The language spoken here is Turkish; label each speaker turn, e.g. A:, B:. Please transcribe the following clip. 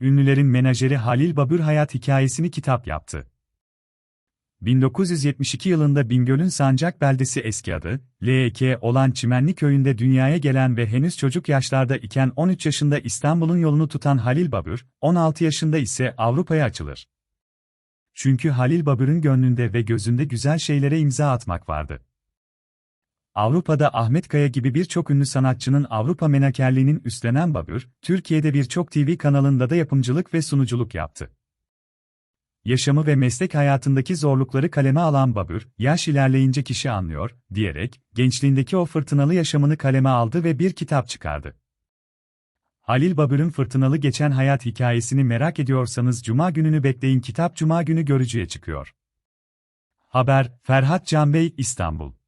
A: ünlülerin menajeri Halil Babür hayat hikayesini kitap yaptı. 1972 yılında Bingöl'ün Sancak beldesi eski adı, LEK olan Çimenli köyünde dünyaya gelen ve henüz çocuk yaşlarda iken 13 yaşında İstanbul'un yolunu tutan Halil Babür, 16 yaşında ise Avrupa'ya açılır. Çünkü Halil Babür'ün gönlünde ve gözünde güzel şeylere imza atmak vardı. Avrupa'da Ahmet Kaya gibi birçok ünlü sanatçının Avrupa menakerliğinin üstlenen Babür, Türkiye'de birçok TV kanalında da yapımcılık ve sunuculuk yaptı. Yaşamı ve meslek hayatındaki zorlukları kaleme alan Babür, yaş ilerleyince kişi anlıyor, diyerek, gençliğindeki o fırtınalı yaşamını kaleme aldı ve bir kitap çıkardı. Halil Babür'ün fırtınalı geçen hayat hikayesini merak ediyorsanız Cuma gününü bekleyin kitap Cuma günü görücüye çıkıyor. Haber, Ferhat Can Bey, İstanbul